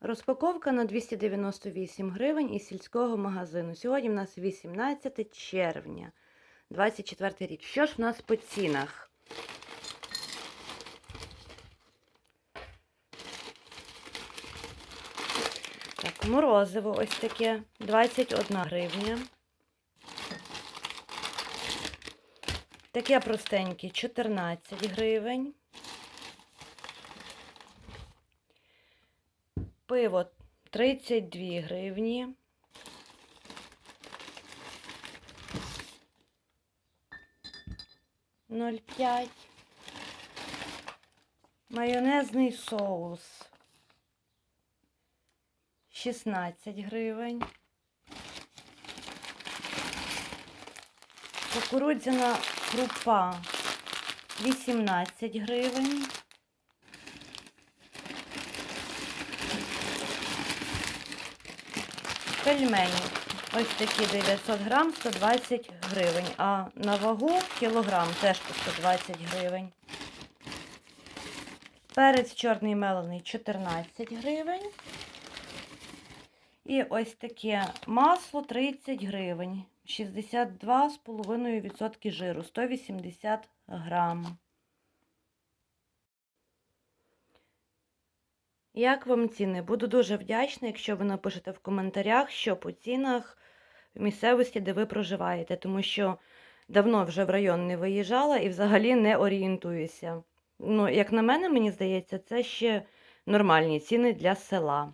Розпаковка на 298 гривень із сільського магазину. Сьогодні в нас 18 червня, 24 рік. Що ж в нас по цінах? Так, морозиво ось таке 21 гривня. Таке простеньке 14 гривень. Пиво 32 гривні. Ноль п'ять. Майонезний соус 16 гривень. Кукурудзяна крупа 18 гривень. Пельмені. Ось такі 900 грам, 120 гривень. А на вагу кілограм теж по 120 гривень. Перець чорний мелений 14 гривень. І ось таке масло 30 гривень. 62,5% жиру, 180 грам. Як вам ціни? Буду дуже вдячна, якщо ви напишете в коментарях, що по цінах в місцевості, де ви проживаєте, тому що давно вже в район не виїжджала і взагалі не орієнтуюся. Ну, як на мене, мені здається, це ще нормальні ціни для села.